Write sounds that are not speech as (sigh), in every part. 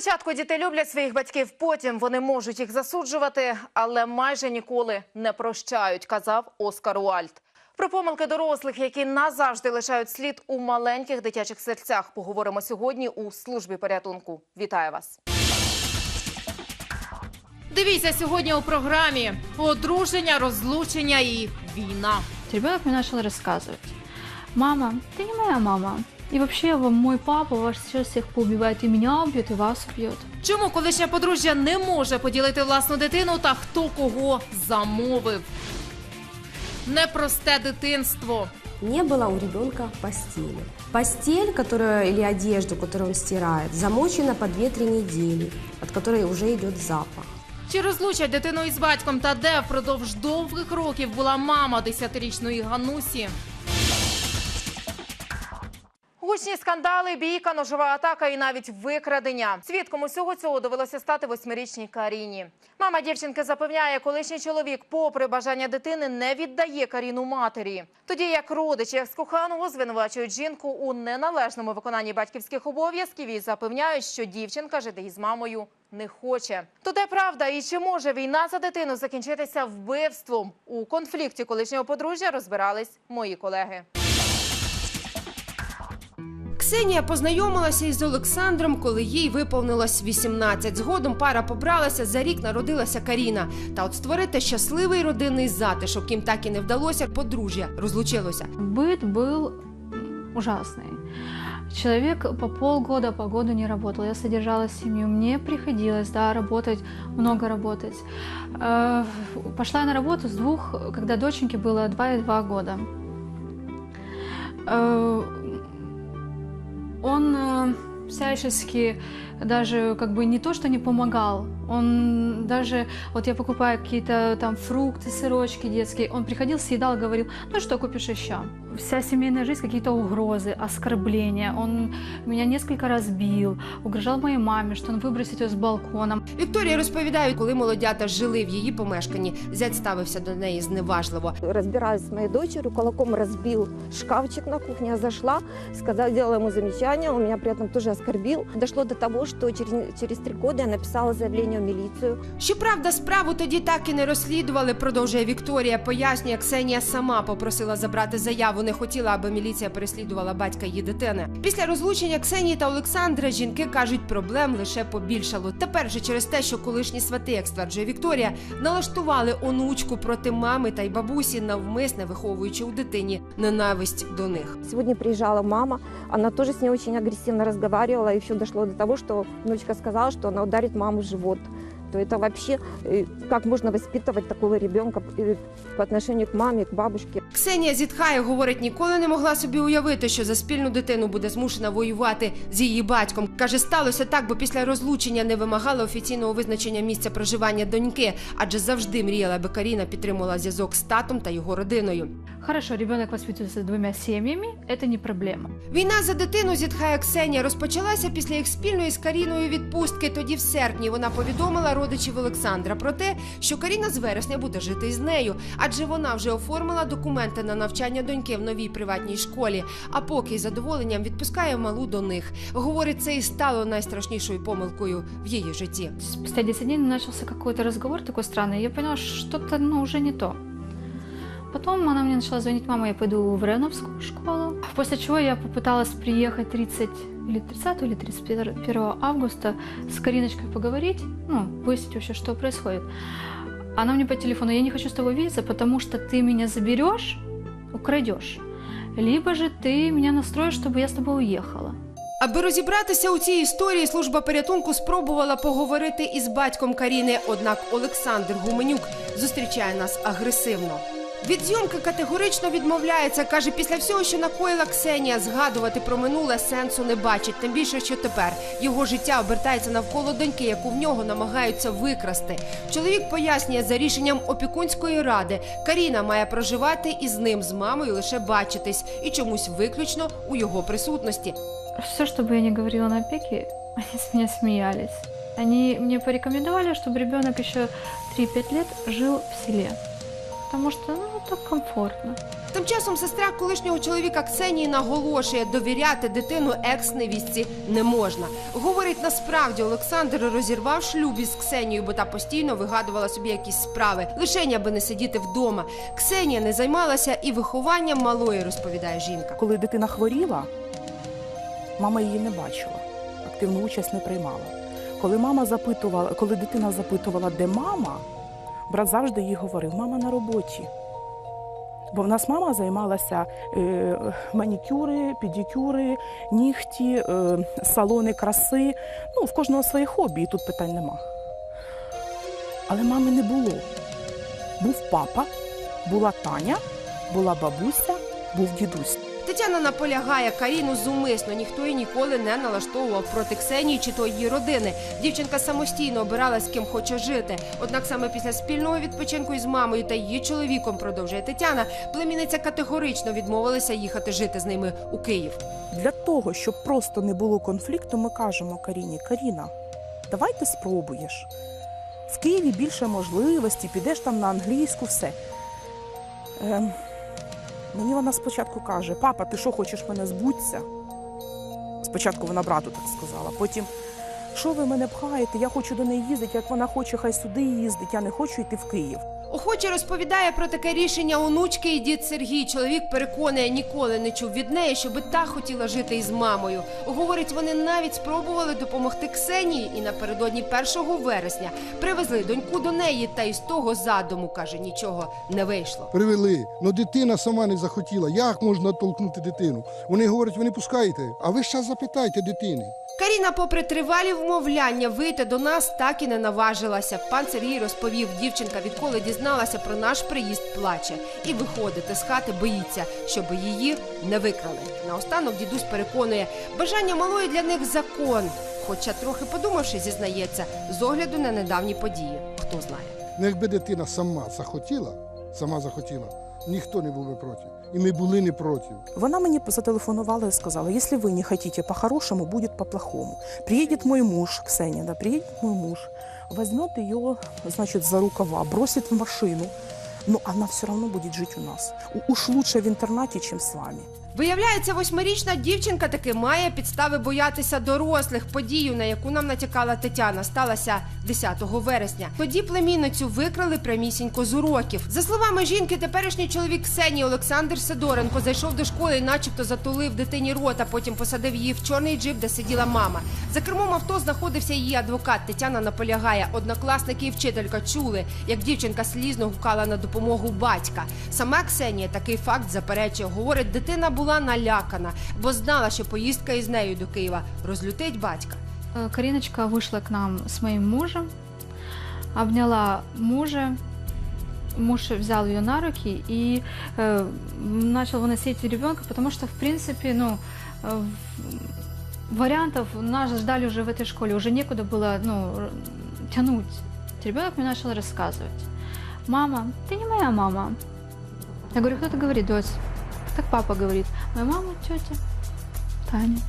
Спочатку діти люблять своїх батьків, потім вони можуть їх засуджувати, але майже ніколи не прощають, казав Оскар Уальд. Про помилки дорослих, які назавжди лишають слід у маленьких дитячих серцях, поговоримо сьогодні у службі порятунку. Вітаю вас! Дивіться сьогодні у програмі одруження, розлучення і війна. Ребенок мне начал рассказывать. Мама, ты не моя мама. И вообще, вам мой папа ваш сейчас всех поубивает, и меня убьет, и вас убьет. Чому колишнє подружжя не може поділити власну дитину та хто кого замовив? Непросте дитинство. Не было у ребенка постели. Постель, которую, или одежду, которую он стирает, замочена по 2-3 недели, от которой уже идет запах. Чи розлучать дитину із батьком та де впродовж довгих років була мама 10-річної Ганусі? Гучні скандали, бійка, ножова атака і навіть викрадення. Свідком усього цього довелося стати восьмирічній Каріні. Мама дівчинки запевняє, колишній чоловік, попри бажання дитини, не віддає Каріну матері. Тоді як родичі екс-коханого звинувачують жінку у неналежному виконанні батьківських обов'язків і запевняють, що дівчинка жити із мамою не хоче. То де правда і чи може війна за дитину закінчитися вбивством? У конфлікті колишнього подружжя розбирались мої колеги. Ксенія познайомилася із Олександром, коли їй виповнилось 18. Згодом пара побралася, за рік народилася Каріна. Та от створити щасливий родинний затишок їм так і не вдалося. Подружжя розлучилося. Быт был м, ужасный. Человек по полгода, по году не работал. Я содержала семью. Мне приходилось, да, работать, много работать. Э, Пошла я на работу с двух, когда доченьке было 2 и 2 года. Э, Он э, всячески даже как бы не то, что не помогал, он даже, вот я покупаю какие-то там фрукты, сырочки детские, он приходил, съедал, говорил, ну что купишь еще? Вся семейная жизнь, какие-то угрозы, оскорбления, он меня несколько раз бил, угрожал моей маме, что он выбросит ее с балкона. Вікторія розповідає, коли молодята жили в її помешканні, зять ставився до неї зневажливо. разбираюсь с моей дочерью, кулаком разбил шкафчик на кухне, я зашла, сказала, сделала ему замечание, он меня при этом тоже оскорбил. Дошло до того, что через, через три года я написала заявление в милицию. Щоправда, справу тоді так і не розслідували. Продовжує Вікторія. Пояснює, Ксенія сама попросила забрати заяву. Не хотіла, аби міліція переслідувала батька її дитини. Після розлучення Ксенії та Олександра жінки кажуть, проблем лише побільшало. Тепер же через те, що колишні свати, як стверджує Вікторія, налаштували онучку проти мами та й бабусі, навмисне виховуючи у дитині ненависть до них. Сегодня приезжала мама, она тоже с ней очень агрессивно разговаривала, и все дошло до того, что внучка сказала, что она ударит маму в живот То это вообще, э, как можно воспитывать такого ребенка э, по отношению к маме, к бабушке. Ксенія зітхає, говорить, ніколи не могла собі уявити, що за спільну дитину буде змушена воювати з її батьком. Каже, сталося так, бо після розлучення не вимагала офіційного визначення місця проживання доньки, адже завжди мріяла, аби Каріна підтримувала зв'язок з татом та його родиною. Хорошо, ребенок воспитывается двумя семьями, это не проблема. Війна за дитину, зітхає Ксенія, розпочалася після їх спільної з Каріною відпустки. Тоді в серпні вона повідомила родичів Олександра про те, що Каріна з вересня буде жити з нею, адже вона вже оформила документи на навчання доньки в новій приватній школі. А поки із задоволенням відпускає малу до них. Говорить, це і стало найстрашнішою помилкою в її житті. Спустя 10 дней начался какой-то разговор такой странный, и я поняла, что что-то ну, уже не то. Потом она мне начала звонить, мама, я пойду в Реновскую школу. После чего я попыталась приехать 30 или 30 или 31 августа с Кариночкой поговорить, ну, выяснить вообще, что происходит. Она мне по телефону, я не хочу с тобой видеться, потому что ты меня заберешь, украдешь. Либо же ты меня настроишь, чтобы я с тобой уехала. Аби розібратися у цій історії, служба порятунку спробувала поговорити із батьком Каріни. Однак Олександр Гуменюк зустрічає нас агресивно. Від зйомки категорично відмовляється. каже, після всього, що накоїла Ксенія, згадувати про минуле сенсу не бачить. Тим більше, що тепер його життя обертається навколо доньки, яку в нього намагаються викрасти. Чоловік пояснює, за рішенням опікунської ради Каріна має проживати із ним з мамою лише бачитись і чомусь виключно у його присутності. Все, что бы я ни говорила на опеке, (laughs) они с меня смеялись. Они мне порекомендовали, чтобы ребенок еще 3-5 лет жил в селе. Потому что, ну, так комфортно. Тим часом сестра колишнього чоловіка Ксенії наголошує, довіряти дитину екс-невістці не можна. Говорить, насправді Олександр розірвав шлюб із Ксенією, бо та постійно вигадувала собі якісь справи, лишень аби не сидіти вдома. Ксенія не займалася і вихованням малої, розповідає жінка. Коли дитина хворіла, мама її не бачила, активну участь не приймала. Коли мама запитувала, коли дитина запитувала, де мама, брат завжди їй говорив: мама на роботі. Бо в нас мама займалася е, манікюри, педикюри, нігті, е, салони краси. Ну, в кожного своє хобі, і тут питань нема. Але мами не було. Був папа, була Таня, була бабуся, був дідусь. Тетяна наполягає, Каріну зумисно ніхто і ніколи не налаштовував проти Ксенії чи то її родини. Дівчинка самостійно обирала, з ким хоче жити. Однак саме після спільного відпочинку із мамою та її чоловіком, продовжує Тетяна, племінниця категорично відмовилася їхати жити з ними у Київ. Для того, щоб просто не було конфлікту, ми кажемо Каріні, Каріна, давай ти спробуєш. В Києві більше можливостей, підеш там на англійську, все. Ем, мені вона спочатку каже: папа, ти що хочеш мене збуться? Спочатку вона брату так сказала. Потім, що ви мене пхаєте? Я хочу до неї їздити, як вона хоче, хай сюди їздить, я не хочу йти в Київ. Охоче розповідає про таке рішення онучки і дід Сергій. Чоловік переконує, ніколи не чув від неї, щоби та хотіла жити із мамою. Говорить, вони навіть спробували допомогти Ксенії і напередодні 1 вересня привезли доньку до неї, та із того задуму каже, нічого не вийшло. привели. Ну дитина сама не захотіла. Як можна толкнути дитину? Вони говорять, ви не пускаєте. А ви ще запитайте дитини. Каріна, попри тривалі вмовляння, вийти до нас так і не наважилася. Пан Сергій розповів, дівчинка відколи дізналася про наш приїзд, плаче і виходити з хати боїться, щоб її не викрали. Наостанок дідусь переконує, бажання малої для них закон. Хоча трохи подумавши, зізнається, з огляду на недавні події. Хто знає. Ну, якби дитина сама захотіла, сама захотіла, ніхто не був би проти. І ми були не проти. Вона мені зателефонувала і сказала, якщо ви не хотите по-хорошому, буде по-плохому. Приїде мой муж, Ксенія, да, приїде мой муж, візьме ее, значить, за рукава, бросить в машину, але вона все одно буде жити у нас. Уж лучше в інтернаті, ніж з вами. Виявляється, восьмирічна дівчинка таки має підстави боятися дорослих. Подію, на яку нам натякала Тетяна, сталася 10 вересня. Тоді племінницю викрали прямісінько з уроків. За словами жінки, теперішній чоловік Ксенії Олександр Сидоренко зайшов до школи і, начебто, затулив дитині рота. Потім посадив її в чорний джип, де сиділа мама. За кермом авто знаходився її адвокат. Тетяна наполягає. Однокласники і вчителька чули, як дівчинка слізно гукала на допомогу батька. Сама Ксенія такий факт заперечує. Говорить, дитина була налякана, бо знала, що поїздка із нею до Києва розлютить батька. Э, Кариночка вышла к нам с моим мужем, обняла мужа, муж взял ее на руки и э, начал выносить ребенка, потому что, в принципе, ну, э, в- вариантов нас ждали уже в этой школе, уже некуда было, ну, р- тянуть. Ребенок мне начал рассказывать. Мама, ты не моя мама. Я говорю, кто это говорит, дочь? Так папа говорит. Моя мама, тетя Таня.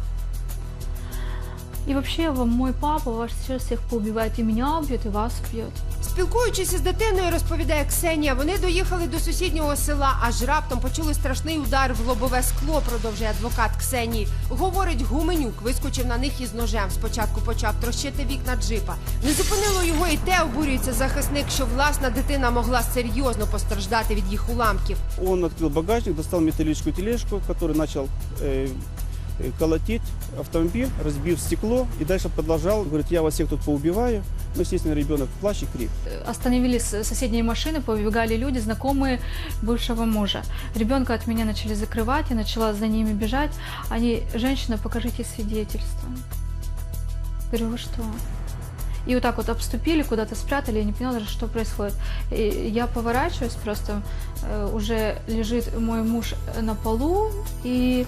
И вообще, вам мой папа ваш сейчас всех поубивает, и меня убьет, и вас убьет. Спілкуючись із дитиною, розповідає Ксенія, вони доїхали до сусіднього села, аж раптом почули страшний удар в лобове скло, продовжує адвокат Ксенії. Говорить, Гуменюк вискочив на них із ножем. Спочатку почав трощити вікна джипа. Не зупинило його і те обурюється захисник, що власна дитина могла серйозно постраждати від їх уламків. Он открыл багажник, достал металлическую тележку, который начал э, э, колотить автомобиль, разбив стекло и дальше продолжал. Говорит, я вас всех тут поубиваю. Ну, естественно, ребенок в плаче, крик. Э, Остановились соседние машины, побегали люди, знакомые бывшего мужа. Ребенка от меня начали закрывать, я начала за ними бежать. Они, женщина, покажите свидетельство. Говорю, вы что? И вот так вот обступили, куда-то спрятали, я не поняла даже, что происходит. И я поворачиваюсь, просто э, уже лежит мой муж на полу, и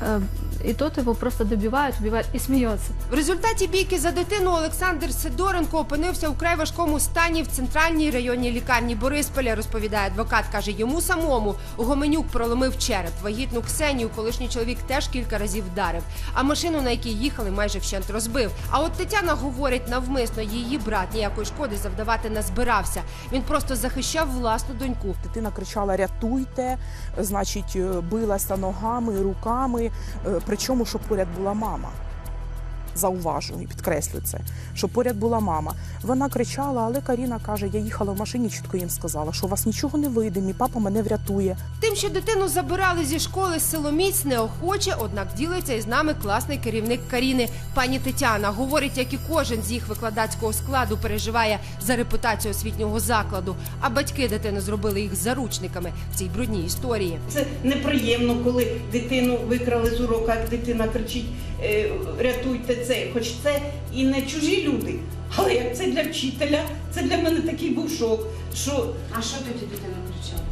э, И тот его просто добивает, убивает и смеется. В результаті бійки за дитину Олександр Сидоренко опинився у край важкому стані в центральній районній лікарні Борисполя. Розповідає адвокат. каже, йому самому Гоменюк проломив череп. Вагітну Ксенію колишній чоловік теж кілька разів вдарив. А машину, на якій їхали, майже вщент розбив. А от Тетяна говорить, навмисно її брат ніякої шкоди завдавати не збирався. Він просто захищав власну доньку. Дитина кричала Рятуйте, значить, е, билася ногами, руками, е, причому, щоб поряд була мама. Зауважую, підкреслю це, що поряд була мама. Вона кричала, але Каріна каже: я їхала в машині, чітко їм сказала, що у вас нічого не вийде, мій папа мене врятує. Тим, що дитину забирали зі школи силоміць, неохоче, однак ділиться із нами класний керівник Каріни. Пані Тетяна говорить, як і кожен з їх викладацького складу переживає за репутацію освітнього закладу. А батьки дитини зробили їх заручниками в цій брудній історії. Це неприємно, коли дитину викрали з урока, як дитина кричить «Е, рятуйте це, хоч це і не чужі люди. Але як це для вчителя, це для мене такий був шок. Що А що тоді дитина кричала?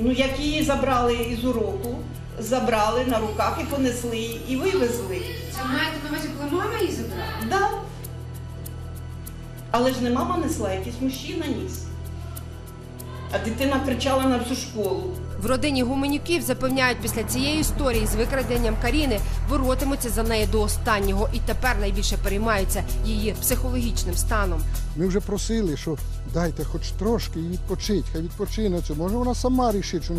ну як її забрали із уроку, забрали на руках і понесли і вивезли. Це маєте на увазі, коли мама її забрала? Да. Але ж не мама несла, якийсь мужчина ніс. А дитина кричала на всю школу. В родині гуменюків запевняють, після цієї історії з викраденням Каріни боротимуться за неї до останнього і тепер найбільше переймаються її психологічним станом. Ми вже просили, що дайте хоч трошки і відпочить, хай відпочине це. Може вона сама рішить щось.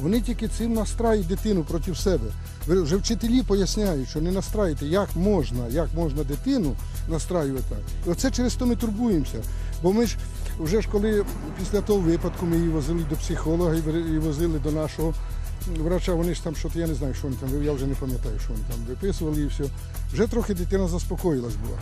Вони тільки цим настраюють дитину проти себе. Ви- Вже вчителі поясняють, що не настраюйте, як можна, як можна дитину настраювати оце через то ми турбуємося. Бо ми ж вже ж коли після того випадку ми її возили до психолога і возили до нашого врача, вони ж там що я не знаю, що вони там, я вже не пам'ятаю, що вони там виписували і все. Вже трохи дитина заспокоїлась була.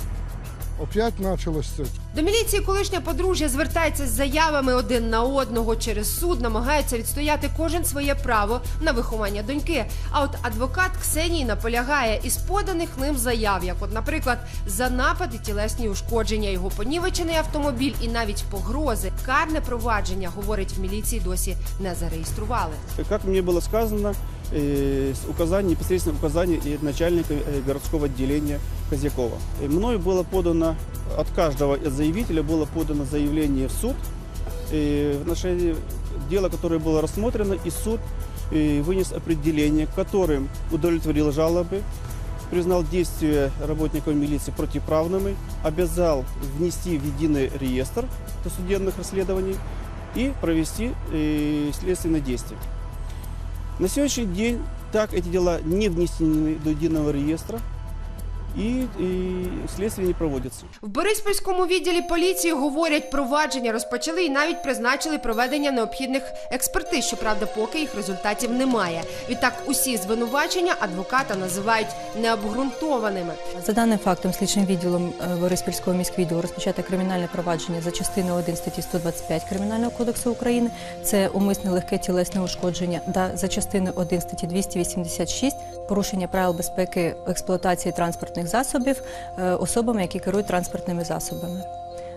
Опять почалось це. До міліції колишня подружжя звертається з заявами один на одного через суд, намагається відстояти кожен своє право на виховання доньки. А от адвокат Ксенії наполягає із поданих ним заяв, як, от, наприклад, за напад і тілесні ушкодження, його понівечений автомобіль і навіть погрози. Карне провадження, говорить в міліції, досі не зареєстрували. Как мне было сказано, с указаний, непосредственно указаний и начальника э, городского отделения Козякова. Мною было подано, от каждого заявителя было подано заявление в суд э, в отношении дела, которое было рассмотрено, и суд э, вынес определение, которым удовлетворил жалобы, признал действия работников милиции противоправными, обязал внести в единый реестр досудебных расследований и провести э, следственные действия. На сегодняшний день так эти дела не внесены до единого реестра и, и следствие не проводится. В Бориспільському відділі поліції говорять, провадження розпочали і навіть призначили проведення необхідних експертиз. Щоправда, поки їх результатів немає. Відтак, усі звинувачення адвоката називають необґрунтованими. За даним фактом, слідчим відділом е, Бориспільського міськвідділу розпочато кримінальне провадження за частиною 1 статті 125 Кримінального кодексу України. Це умисне легке тілесне ушкодження та за частиною 1 статті 286 порушення правил безпеки експлуатації транспортних засобів е, особами, які керують транспортними засобами.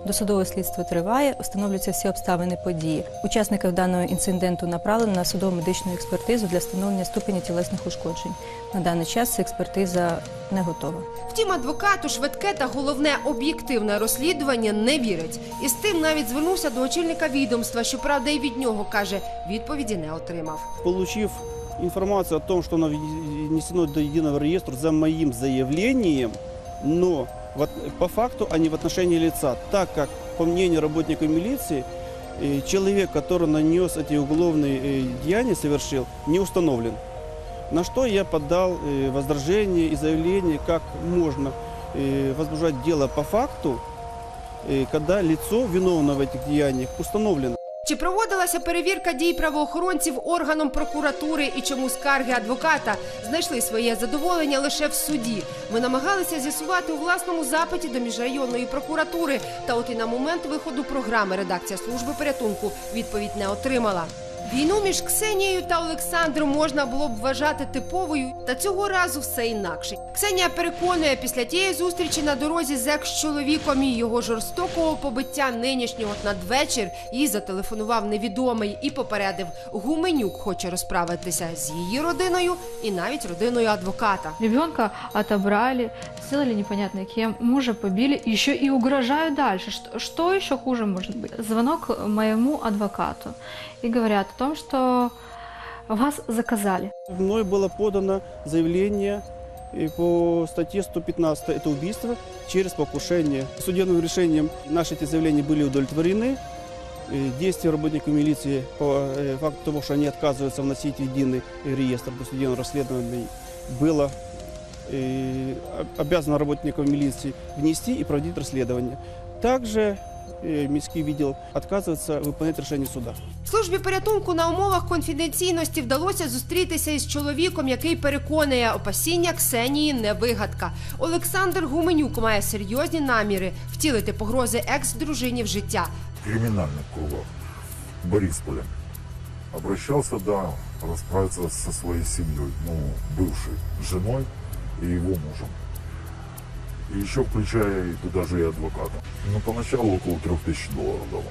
Досудове слідство триває, встановлюються всі обставини події. Учасників даного інциденту направлено на судово медичну експертизу для встановлення ступені тілесних ушкоджень. На даний час експертиза не готова. Втім, адвокату швидке та головне об'єктивне розслідування не вірить. І з тим навіть звернувся до очільника відомства. Щоправда, і від нього каже, відповіді не отримав. Получив информацию о том, что оно внесено до единого реестра за моим заявлением, но по факту, а не в отношении лица, так как, по мнению работника милиции, э, человек, который нанес эти уголовные э, деяния, совершил, не установлен. На что я подал э, возражение и заявление, как можно возбуждать дело по факту, когда лицо, виновное в этих деяниях, установлено. Чи проводилася перевірка дій правоохоронців органом прокуратури і чому скарги адвоката знайшли своє задоволення лише в суді? Ми намагалися з'ясувати у власному запиті до міжрайонної прокуратури. Та от і на момент виходу програми редакція служби порятунку відповідь не отримала. Війну між Ксенією та Олександром можна було б вважати типовою, та цього разу все інакше. Ксенія переконує, після тієї зустрічі на дорозі з екс-чоловіком і його жорстокого побиття нинішнього надвечір їй зателефонував невідомий і попередив, Гуменюк хоче розправитися з її родиною і навіть родиною адвоката. Ребенка отобрали, сделали непонятно кем, мужа побили, еще и угрожают дальше. Что, что еще хуже может быть? Звонок моему адвокату и говорят о том, что вас заказали. Мной было подано заявление э, по статье 115 «Это убийство через покушение». Судебным решением наши эти заявления были удовлетворены. Э, Действия работников милиции по э, факту того, что они отказываются вносить в единый реестр досудебного расследования, было э, об- обязано работников милиции внести и проводить расследование. Также э, Минский видел отказывается выполнять решение суда. Службі порятунку на умовах конфіденційності вдалося зустрітися із чоловіком, який переконує, опасіння Ксенії не вигадка. Олександр Гуменюк має серйозні наміри втілити погрози екс-дружині в життя. криминальных кругах Борисполя. Обращался, да, расправиться со своей семьей, ну, бывшей женой и его мужем. И еще включая туда же и адвоката. Ну, поначалу около трех тысяч долларов дал,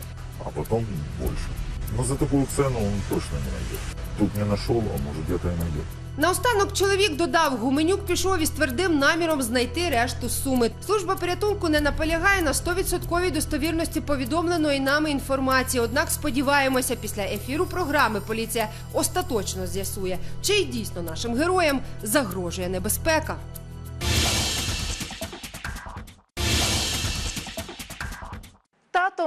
а потом больше. Но за такую цену он точно не найдет. Тут не нашел, а может где-то и найдет. Наостанок чоловік додав, Гуменюк пішов із твердим наміром знайти решту суми. Служба порятунку не наполягає на 100% достовірності повідомленої нами інформації. Однак сподіваємося, після ефіру програми поліція остаточно з'ясує, чи й дійсно нашим героям загрожує небезпека.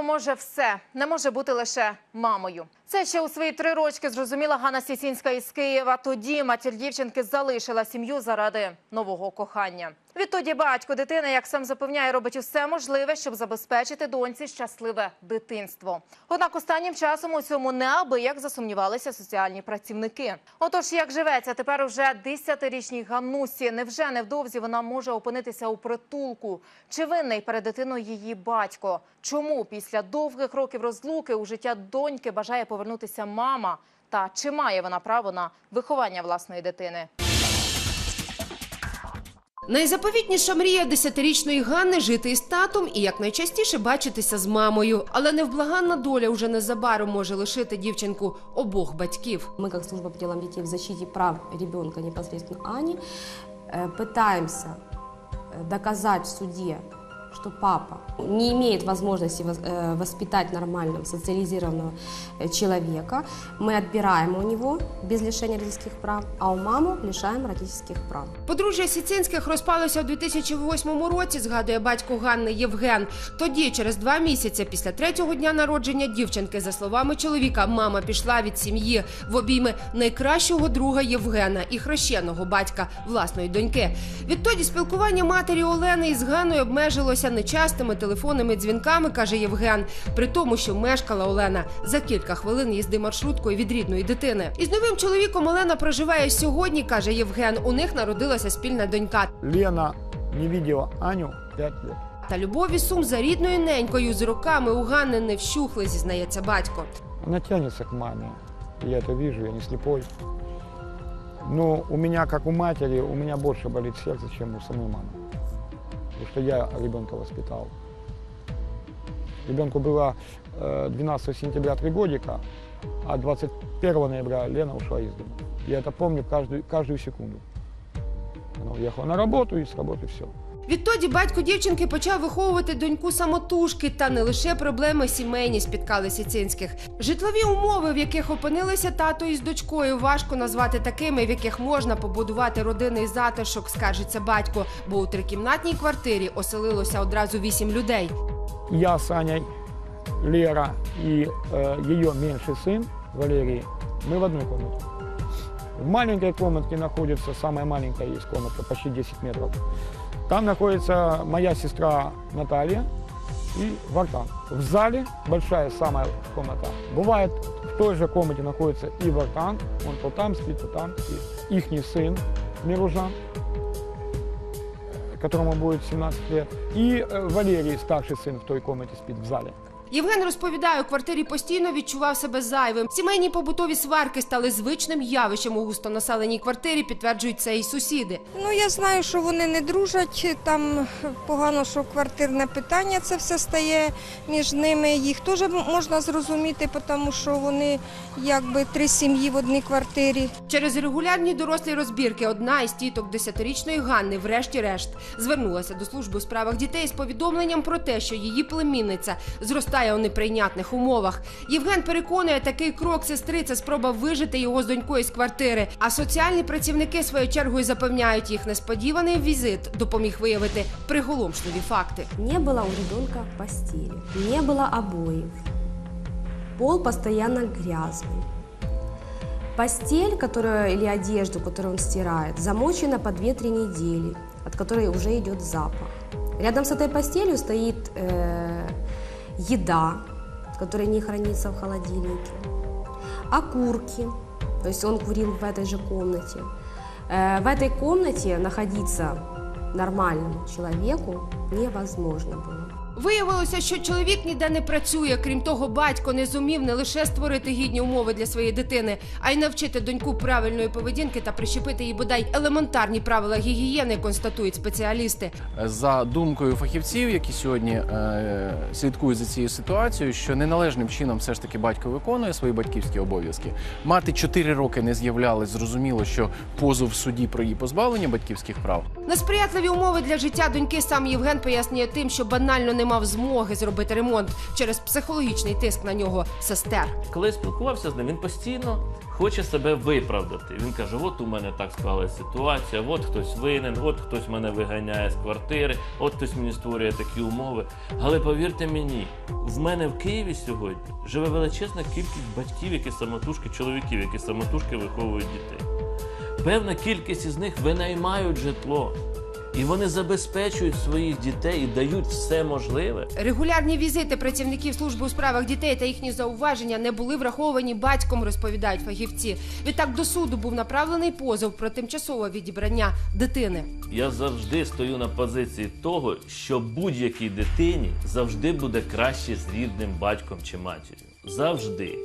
Може все, не може бути лише мамою. Це ще у свої три рочки зрозуміла Ганна Сісінська із Києва. Тоді матір дівчинки залишила сім'ю заради нового кохання. Відтоді батько дитини, як сам запевняє, робить усе можливе, щоб забезпечити доньці щасливе дитинство. Однак останнім часом у цьому неабияк засумнівалися соціальні працівники. Отож, як живеться тепер уже 10-річній Ганусі? Невже невдовзі вона може опинитися у притулку? Чи винний перед дитиною її батько? Чому після довгих років розлуки у життя доньки бажає повернутися мама? Та чи має вона право на виховання власної дитини? Найзаповітніша мрія десятирічної Ганни жити із татом і якнайчастіше бачитися з мамою. Але невблаганна доля уже незабаром може лишити дівчинку обох батьків. Мы, как служба по делам детей в защите прав ребенка непосредственно Ани, э, пытаемся э, доказать в суде, что папа не имеет возможности вос- э, воспитать нормального социализированного э, человека. Мы отбираем у него без лишения родительских прав, а у маму лишаем родительских прав. Подружжя Сіцинських розпалося у 2008 році, згадує батько Ганни Євген. Тоді, через два місяці після третього дня народження дівчинки, за словами чоловіка, мама пішла від сім'ї в обійми найкращого друга Євгена і хрещеного батька власної доньки. Відтоді спілкування матері Олени із Ганною обмежилося нечастими телефонними дзвінками, каже Євген. При тому, що мешкала Олена за кілька хвилин їзди маршруткою від рідної дитини. Із новим чоловіком Олена проживає сьогодні, каже Євген. У них народилася спільна донька. Лена не видела Аню пять лет. Та любов і сум за рідною ненькою з роками у Ганни не вщухли, зізнається батько. Она тянется к маме. Я это вижу, я не слепой. Но у меня, как у матери, у меня больше болит сердце, чем у самой мамы. Потому что я ребенка воспитал. Ребенку было э, 12 сентября три годика, а 21 ноября Лена ушла из дома. Я это помню каждую, каждую секунду. Она уехала на работу и с работы все. Відтоді батько дівчинки почав виховувати доньку самотужки, та не лише проблеми сімейні спіткали Сіцинських. Житлові умови, в яких опинилися тато із дочкою, важко назвати такими, в яких можна побудувати родинний затишок, скаржиться батько, бо у трикімнатній квартирі оселилося одразу вісім людей. Я с Аней, Лера и э, ее меньший сын Валерий, мы в одной комнате. В маленькой комнатке находится, самая маленькая есть комнатка, почти 10 метров. Там находится моя сестра Наталья и Вартан. В зале большая самая комната. Бывает, в той же комнате находится и Вартан, он то там спит, то там спит. Ихний сын Миружан, которому будет 17 лет. И э, Валерий, старший сын, в той комнате спит в зале. Євген розповідає, у квартирі постійно відчував себе зайвим. Сімейні побутові сварки стали звичним явищем у густонаселеній квартирі, підтверджують це і сусіди. Ну я знаю, що вони не дружать. Там погано, що квартирне питання це все стає між ними. Їх теж можна зрозуміти, тому що вони якби три сім'ї в одній квартирі. Через регулярні дорослі розбірки одна із тіток десятирічної Ганни, врешті-решт, звернулася до служби у справах дітей з повідомленням про те, що її племінниця зростає у неприйнятних умовах. Євген переконує, такий крок сестри це спроба вижити його з донькою з квартири. А соціальні працівники своєю чергою запевняють, їх несподіваний візит допоміг виявити приголомшливі факти. Не было у ребенка постели, не было обоев. Пол постоянно грязный. Постель, которую, или одежду, которую он стирает, замочена по 2-3 недели, от которой уже идет запах. Рядом с этой постелью стоит э, еда, которая не хранится в холодильнике, окурки, то есть он курил в этой же комнате. Э, в этой комнате находиться нормальному человеку невозможно было. Виявилося, що чоловік ніде не працює. Крім того, батько не зумів не лише створити гідні умови для своєї дитини, а й навчити доньку правильної поведінки та прищепити їй бодай елементарні правила гігієни, констатують спеціалісти. За думкою фахівців, які сьогодні е, слідкують за цією ситуацією, що неналежним чином все ж таки батько виконує свої батьківські обов'язки. Мати 4 роки не з'являлась, зрозуміло, що позов в суді про її позбавлення батьківських прав. Несприятливі умови для життя доньки сам Євген пояснює тим, що банально не мав змоги зробити ремонт через психологічний тиск на нього сестер. Коли я спілкувався з ним, він постійно хоче себе виправдати. Він каже: от у мене так склалася ситуація, от хтось винен, от хтось мене виганяє з квартири, от хтось мені створює такі умови. Але повірте мені, в мене в Києві сьогодні живе величезна кількість батьків, які самотужки, чоловіків, які самотужки виховують дітей. Певна кількість із них винаймають житло. І вони забезпечують своїх дітей і дають все можливе. Регулярні візити працівників служби у справах дітей та їхні зауваження не були враховані батьком, розповідають фахівці. Відтак до суду був направлений позов про тимчасове відібрання дитини. Я завжди стою на позиції того, що будь-якій дитині завжди буде краще з рідним батьком чи матір'ю. Завжди.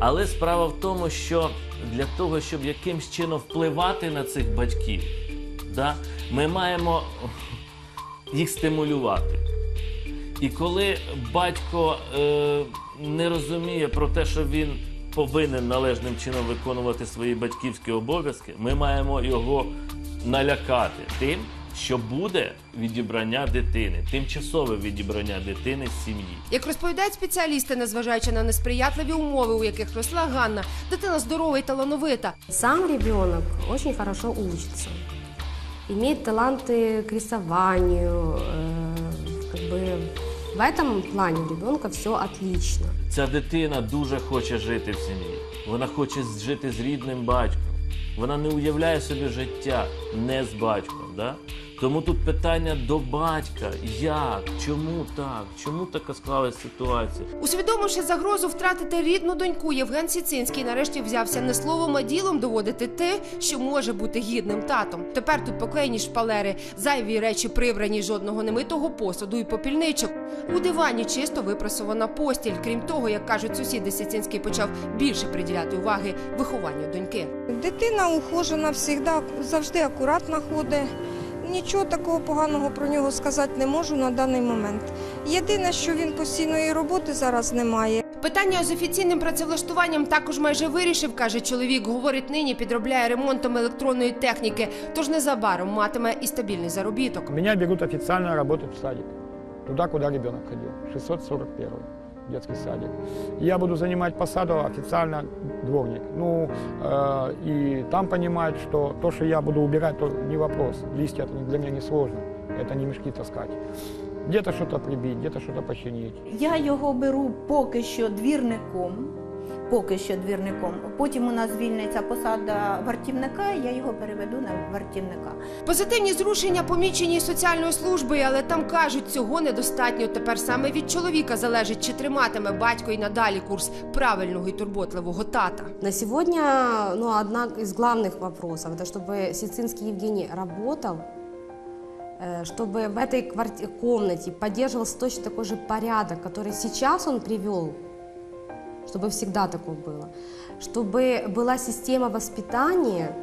Але справа в тому, що для того, щоб якимсь чином впливати на цих батьків, да, ми маємо їх стимулювати. І коли батько е, не розуміє про те, що він повинен належним чином виконувати свої батьківські обов'язки, ми маємо його налякати тим, що буде відібрання дитини, тимчасове відібрання дитини з сім'ї. Як розповідають спеціалісти, незважаючи на несприятливі умови, у яких росла Ганна, дитина здорова і талановита. Сам ребенок очень хорошо учится, имеет таланты к рисованию, э, как бы в этом плане у ребенка все отлично. Ця дитина дуже хоче жити в сім'ї. Вона хоче жити з рідним батьком. Вона не уявляє собі життя не з батьком. Да? Тому тут питання до батька: як, чому так, чому така склалась ситуація? Усвідомивши загрозу втратити рідну доньку, Євген Сіцинський нарешті взявся не словом, а ділом доводити те, що може бути гідним татом. Тепер тут поклеєні шпалери, зайві речі прибрані, жодного немитого посуду і попільничок. У дивані чисто випрасована постіль. Крім того, як кажуть сусіди, Сіцинський почав більше приділяти уваги вихованню доньки. Дитина ухожена, завжди, завжди акуратно ходить. Нічого такого поганого про нього сказати не можу на даний момент. Єдине, що він постійної роботи зараз не має. Питання з офіційним працевлаштуванням також майже вирішив, каже чоловік. Говорить, нині підробляє ремонтом електронної техніки, тож незабаром матиме і стабільний заробіток. Меня берут официально работать в садик. Туда, куда ребенок ходил. 641 детский садик. Я буду занимать посаду официально дворник. Ну, э, и там понимают, что то, что я буду убирать, то не вопрос. Листья это для меня не сложно. Это не мешки таскать. Где-то что-то прибить, где-то что-то починить. Я його беру поки що двірником. Поки що двірником. Потім у нас звільниться посада вартівника, я його переведу на вартівника. Позитивні зрушення помічені соціальною службою, але там кажуть, цього недостатньо. Тепер саме від чоловіка залежить, чи триматиме батько і надалі курс правильного і турботливого тата. На сегодня ну, одна из главных вопросов, это чтобы Сицинский Евгений работал э, чтобы в этой кварти- комнате поддерживался точно такой же порядок, который сейчас он привел, чтобы всегда такое было, чтобы была система воспитания,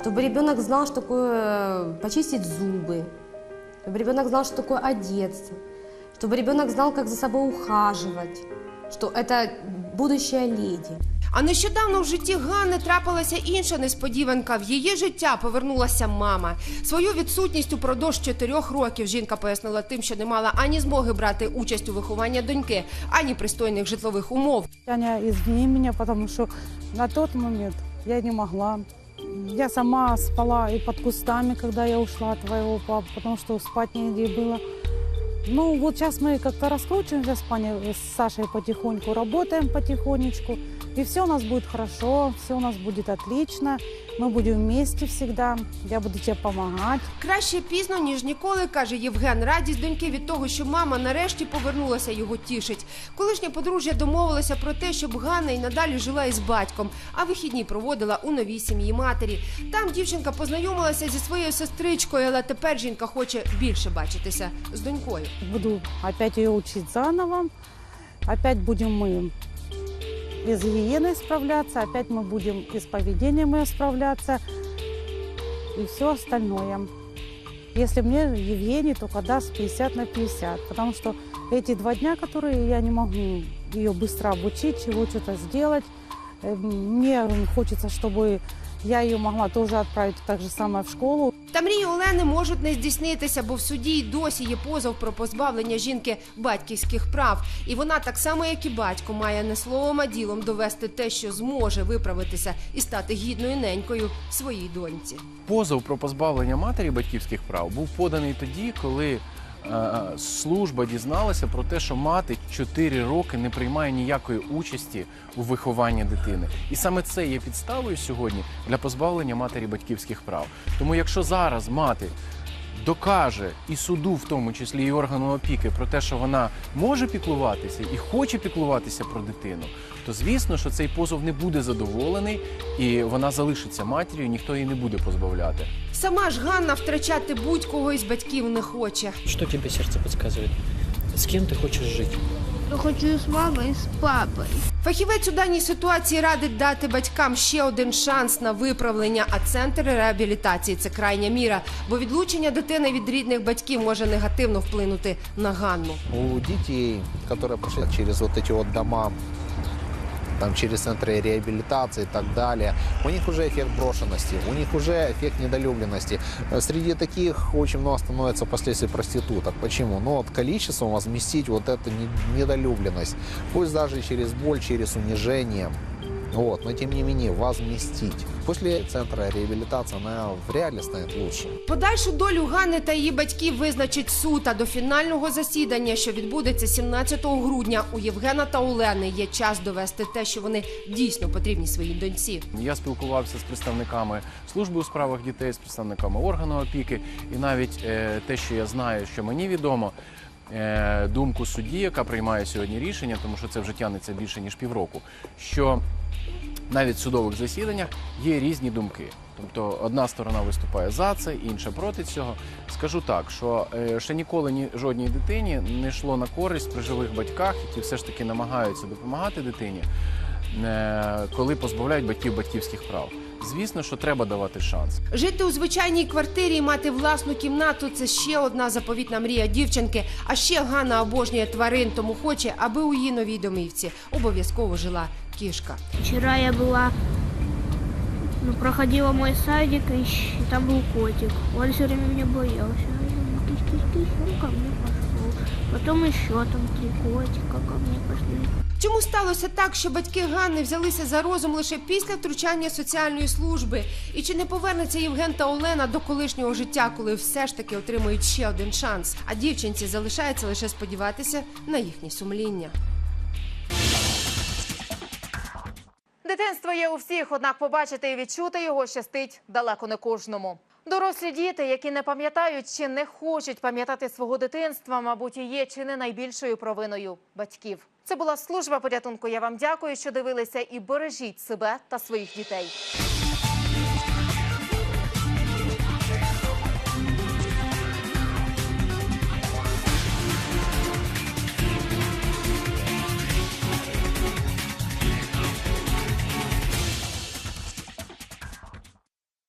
чтобы ребенок знал, что такое э, почистить зубы, чтобы ребенок знал, что такое одеться, чтобы ребенок знал, как за собой ухаживать, что это будущая леди. А нещодавно в житті Ганни трапилася інша несподіванка. В її життя повернулася мама. Свою відсутність упродовж чотирьох років жінка пояснила тим, що не мала ані змоги брати участь у вихованні доньки, ані пристойних житлових умов. Таня, извини меня, потому что на тот момент я не могла. Я сама спала и под кустами, когда я ушла от твоего папы, потому что спать негде было. Ну, вот сейчас мы как-то раскручиваемся с Паней, с Сашей потихоньку, работаем потихонечку, и все у нас будет хорошо, все у нас будет отлично, мы будем вместе всегда, я буду тебе помогать. Краще пізно, ніж ніколи, каже Євген. Радість доньки від того, що мама нарешті повернулася, його тішить. Колишнє подружжя домовилося про те, щоб Ганна й надалі жила із батьком, а вихідні проводила у новій сім'ї матері. Там дівчинка познайомилася зі своєю сестричкою, але тепер жінка хоче більше бачитися з донькою. Буду опять ее учить заново, опять будем мы и с гигиеной справляться, опять мы будем и с поведением ее справляться, и все остальное. Если мне Евгений только даст 50 на 50, потому что эти два дня, которые я не могу ее быстро обучить, чего что-то сделать, э, мне хочется, чтобы я ее могла тоже отправить так же самое в школу. Та мрії Олени можуть не здійснитися, бо в суді й досі є позов про позбавлення жінки батьківських прав. І вона, так само як і батько, має не словом, а ділом довести те, що зможе виправитися і стати гідною ненькою своїй доньці. Позов про позбавлення матері батьківських прав був поданий тоді, коли служба дізналася про те, що мати 4 роки не приймає ніякої участі у вихованні дитини. І саме це є підставою сьогодні для позбавлення матері батьківських прав. Тому якщо зараз мати докаже і суду, в тому числі і органу опіки, про те, що вона може піклуватися і хоче піклуватися про дитину, то звісно, що цей позов не буде задоволений, і вона залишиться матір'ю, ніхто її не буде позбавляти. Сама ж Ганна втрачати будь-кого із батьків не хоче. Что тебе сердце подсказывает? С кем ты хочешь жить? Хочу з мамою, з папою. Фахівець у даній ситуації радить дати батькам ще один шанс на виправлення, а центр реабілітації це крайня міра, бо відлучення дитини від рідних батьків може негативно вплинути на Ганну. У детей, которые прошли через вот эти вот дома, там, через центры реабилитации и так далее, у них уже эффект брошенности, у них уже эффект недолюбленности. Э, Среди таких очень много становится последствий проституток. Почему? Ну, вот количеством возместить вот эту не- недолюбленность, пусть даже через боль, через унижение, вот, но тем не менее возместить. После центра реабилитации она вряд ли станет лучше. Подальшу долю Ганни та її батьків визначить суд. А до фінального засідання, що відбудеться 17 грудня, у Євгена та Олени є час довести те, що вони дійсно потрібні своїй доньці. Я спілкувався з представниками служби у справах дітей, з представниками органу опіки, і навіть е, те, що я знаю, що мені відомо. Е, Думку судді, яка приймає сьогодні рішення, тому що це вже тягнеться більше ніж півроку. Що навіть в судових засіданнях є різні думки. Тобто одна сторона виступає за це, інша проти цього. Скажу так, що е, ще ніколи ні жодній дитині не йшло на користь при живих батьках, які все ж таки намагаються допомагати дитині, е, коли позбавляють батьків батьківських прав. Звісно, що треба давати шанс. Жити у звичайній квартирі і мати власну кімнату це ще одна заповітна мрія дівчинки. А ще Ганна обожнює тварин, тому хоче, аби у її новій домівці обов'язково жила кішка. Вчера я была, ну, проходила мой садик, и там был котик. Он все время меня боялся. Он ко мне. Потом еще там три котика ко мне пошли. Чому сталося так, що батьки Ганни взялися за розум лише після втручання соціальної служби? І чи не повернеться Євген та Олена до колишнього життя, коли все ж таки отримають ще один шанс? А дівчинці залишається лише сподіватися на їхнє сумління. Дитинство є у всіх, однак побачити і відчути його щастить далеко не кожному. Дорослі діти, які не пам'ятають чи не хочуть пам'ятати свого дитинства, мабуть, і є чи не найбільшою провиною батьків. Це була служба порятунку. Я вам дякую, що дивилися і бережіть себе та своїх дітей.